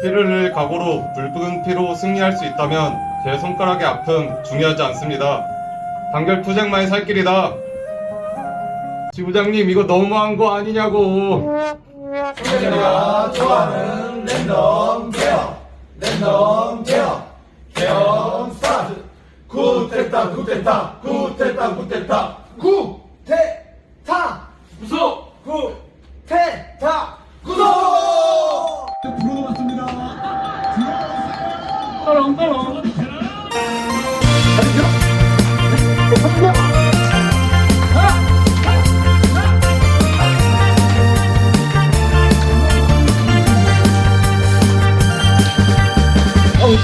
피를 흘릴 각오로 붉은 피로 승리할 수 있다면 제 손가락의 아픔 중요하지 않습니다. 단결 투쟁만이 살 길이다. 지부장님 이거 너무한 거 아니냐고. 내가 좋아하는 랜덤 케어 랜덤 케어 케어 스타트 구테타 구테타 구테타 구테타 구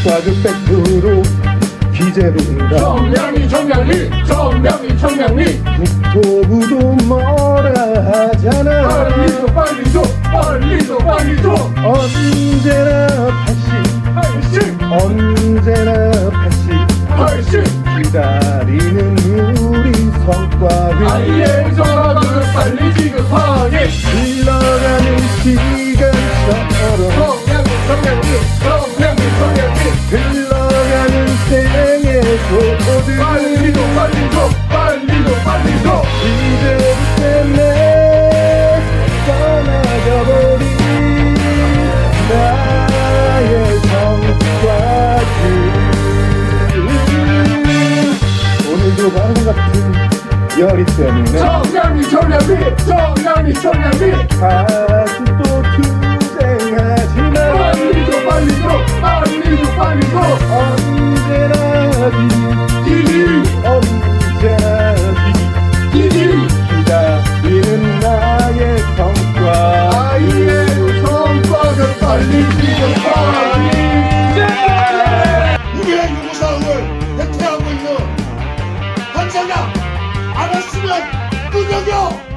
성과급 100% 기재부입니다 청량리 청량리 청량리 청량리 국토부도 뭐라 하잖아. 빨리 줘 빨리 줘 빨리 줘 빨리 줘 아이의 전화들을 빨리 지급하게. 흘러가는 시간처럼 청량리 청량리 청량리 청량리 흘러가는 생의 소들. 빨리 줘 빨리 줘 빨리 줘 빨리 줘 이제부터 때문에 떠나가버린 나의 성과들. 오늘도 바람 같은 열이 때문에. 청량리 청량리 청량리 청량리 다 대퇴하고 있는 한장야 알았으면 끄덕여